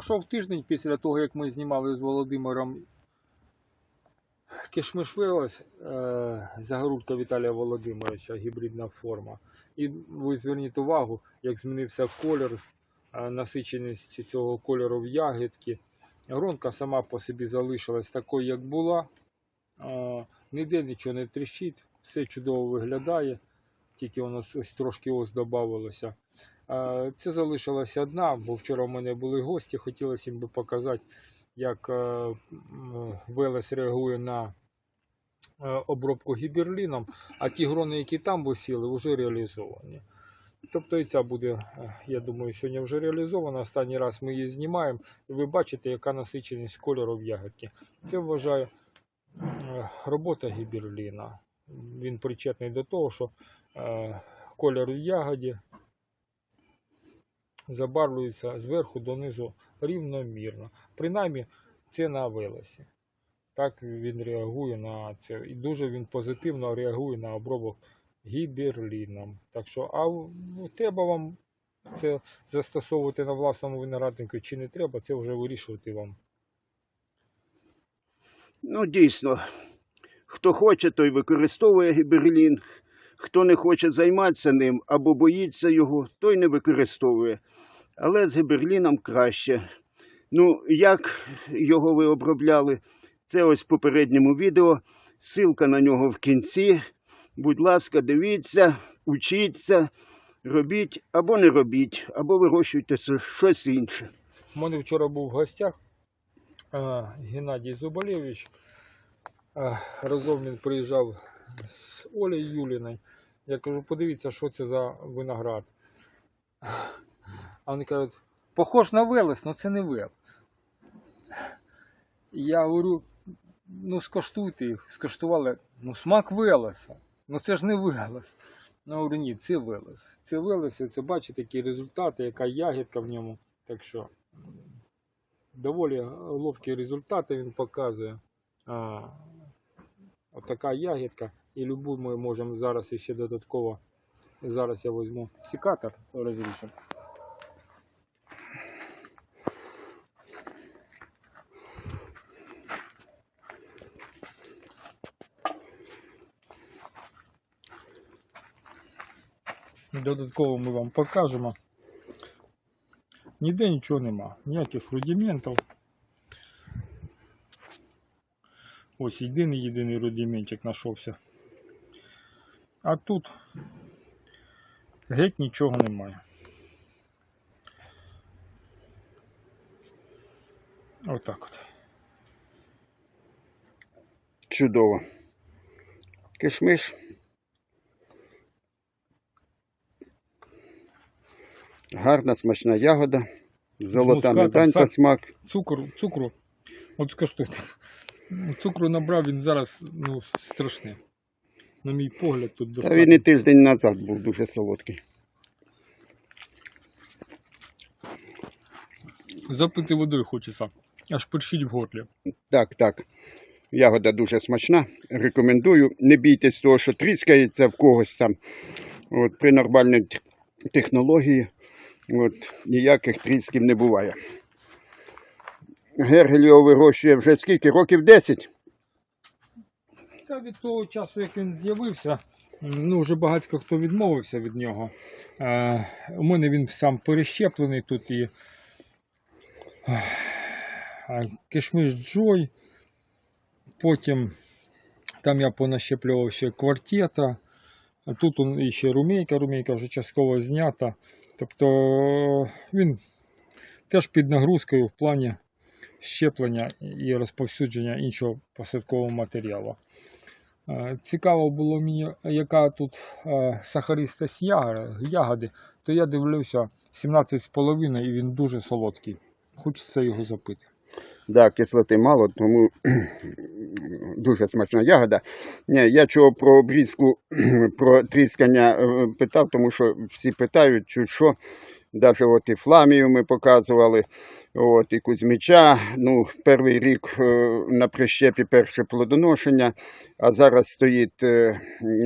Пройшов тиждень після того, як ми знімали з Володимиром Кишмиш вилась е, загородка Віталія Володимировича, гібридна форма. І ви зверніть увагу, як змінився колір, е, насиченість цього кольору в ягідки. Гронка сама по собі залишилась такою, як була. Е, ніде нічого не тріщить, все чудово виглядає, тільки воно ось трошки ось додавалося. Це залишилася одна, бо вчора в мене були гості, хотілося їм би показати, як е, Велес реагує на е, обробку гіберліном, а ті грони, які там висіли, вже реалізовані. Тобто і ця буде, е, я думаю, сьогодні вже реалізована. Останній раз ми її знімаємо, і ви бачите, яка насиченість кольору в. Це вважаю робота гіберліна. Він причетний до того, що кольор в ягоді забарвлюється зверху донизу рівномірно. Принаймні, це на велесі. Так він реагує на це. І дуже він позитивно реагує на обробок гіберліном. Так що, а ну, треба вам це застосовувати на власному винограднику чи не треба, це вже вирішувати вам. Ну, дійсно, хто хоче, той використовує гіберлін. Хто не хоче займатися ним або боїться його, той не використовує. Але з гіберліном краще. Ну, як його ви обробляли? Це ось в попередньому відео. Ссылка на нього в кінці. Будь ласка, дивіться, учіться, робіть або не робіть, або вирощуйте щось інше. У мене вчора був в гостях е, Геннадій Зубалєвич. Е, разом він приїжджав з Олею Юліною. Я кажу, подивіться, що це за виноград. А вони кажуть, похож на Велес, але це не Велес. Я говорю, ну скоштуйте їх, скоштували, ну смак Велеса. Ну це ж не Велес. Ну, говорю, ні, це Велес. Це Велес, це бачите, які результати, яка ягідка в ньому. Так що доволі ловкі результати він показує. А, от така ягідка. І любу ми можемо зараз ще додатково. Зараз я візьму секатор розріжу. Додатково ми вам покажемо. Ніде нічого нема, ніяких рудиментів. Ось єдиний єдиний рудиментик знайшовся. А тут геть нічого немає. Отак от. Чудово. Кишмиш. Гарна смачна ягода. Золота медаль смак. Цукру, цукру. От Цукру набрав він зараз ну, страшне. На мій погляд, тут Та достатньо. він і тиждень назад був дуже солодкий. Запити водою хочеться. Аж першить в горлі. Так, так. Ягода дуже смачна. Рекомендую. Не бійтесь того, що тріскається в когось там. От, при нормальній технології от, ніяких трісків не буває. Гергель його вирощує вже скільки? Років 10? Та від того часу, як він з'явився, ну вже багатько хто відмовився від нього. Е, у мене він сам перещеплений тут і кишмиш Джой. Потім там я понащеплював ще квартета. Тут он іще румейка, румейка вже частково знята. Тобто він теж під нагрузкою в плані щеплення і розповсюдження іншого посадкового матеріалу. Е, Цікаво було мені, яка тут е, сахаристость ягоди, то я дивлюся 17,5 і він дуже солодкий. Хочеться його запити. Да, кислоти мало, тому дуже смачна ягода. Ні, я чого про обрізку, про тріскання е, питав, тому що всі питають, що. Навіть от і Фламію ми показували, от, і Кузьміча. Ну, перший рік е, на прищепі перше плодоношення, а зараз стоїть е,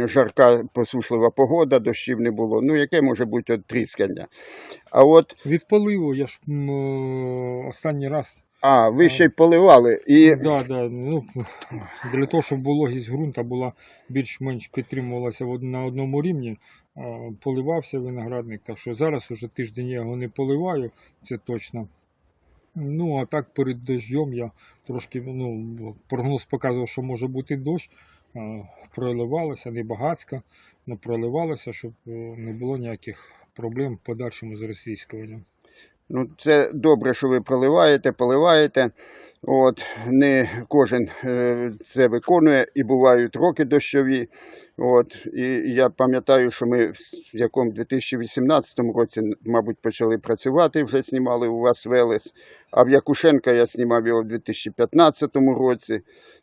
жарка посушлива погода, дощів не було. Ну, яке може бути тріскання? А от, Від поливу я ж е, останній раз а, ви ще й поливали. І Да, да, ну, для того, щоб вологість ґрунта була більш-менш підтримувалася на одному рівні, поливався виноградник. Так що зараз уже тиждень я його не поливаю, це точно. Ну, а так перед дощом я трошки, ну, прогноз показував, що може бути дощ. Проливалося, не багацько, але проливалося, щоб е, не було ніяких проблем в подальшому з розрізкуванням. Ну, це добре, що ви проливаєте, поливаєте. От, не кожен е, це виконує і бувають роки дощові. От, і я пам'ятаю, що ми в якому 2018 році, мабуть, почали працювати, вже знімали у вас Велес. А в Якушенка я знімав його в 2015 році.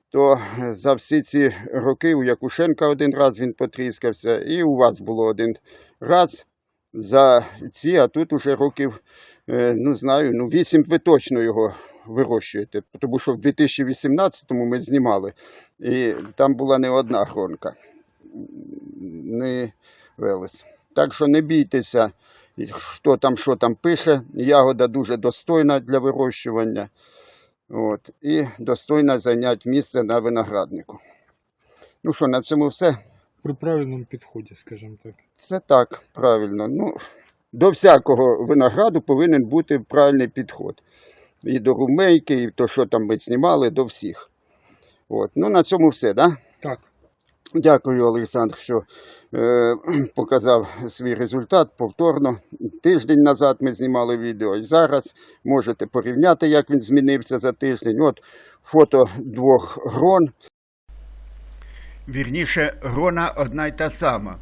То е, за всі ці роки у Якушенка один раз він потріскався, і у вас було один раз за ці, а тут уже років ну знаю, ну 8 ви точно його вирощуєте, тому що в 2018-му ми знімали, і там була не одна гронка, не велес. Так що не бійтеся, хто там що там пише. Ягода дуже достойна для вирощування. От, і достойна зайняти місце на винограднику. Ну що, на цьому все. При правильному підході, скажімо так. Це так, правильно. Ну, до всякого винограду повинен бути правильний підход. І до румейки, і то, що там ми знімали, до всіх. От. Ну, на цьому все, да? Так. Дякую, Олександр, що е, показав свій результат повторно. Тиждень назад ми знімали відео, і зараз можете порівняти, як він змінився за тиждень. От фото двох грон. Вірніше, грона одна й та сама.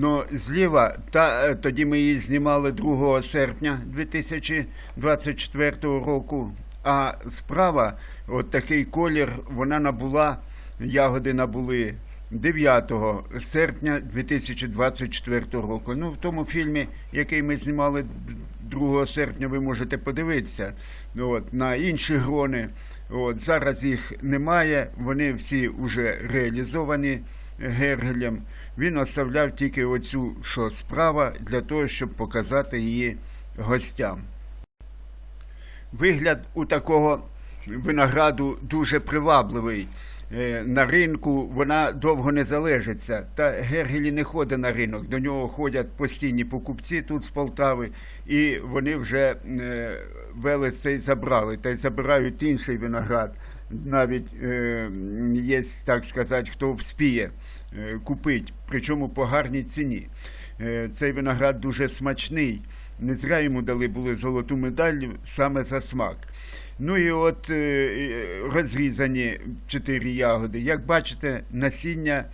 Ну, зліва, та, е, тоді ми її знімали 2 серпня 2024 року. А справа, от такий колір, вона набула, ягоди набули 9 серпня 2024 року. Ну, в тому фільмі, який ми знімали 2 серпня, ви можете подивитися от, на інші грони. От, зараз їх немає, вони всі вже реалізовані Гергелем. Він оставляв тільки оцю, що справа, для того, щоб показати її гостям. Вигляд у такого винограду дуже привабливий. Е, На ринку вона довго не залежиться. Та Гергелі не ходить на ринок. До нього ходять постійні покупці тут з Полтави, і вони вже е, велес цей забрали та й забирають інший виноград. Навіть е, є, так сказати, хто вспіє е, купити, причому по гарній ціні. Е, цей виноград дуже смачний. Не зря йому дали були золоту медаль саме за смак. Ну і от розрізані чотири ягоди. Як бачите, насіння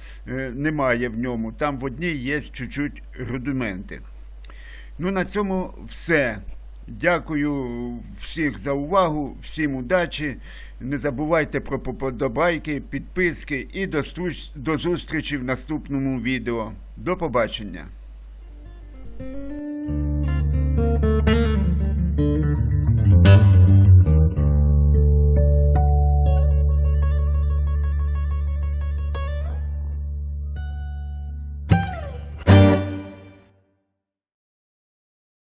немає в ньому. Там в одній є чуть-чуть рудименти. Ну, на цьому все. Дякую всіх за увагу, всім удачі. Не забувайте про подобайки, підписки і до, зустрічі в наступному відео. До побачення.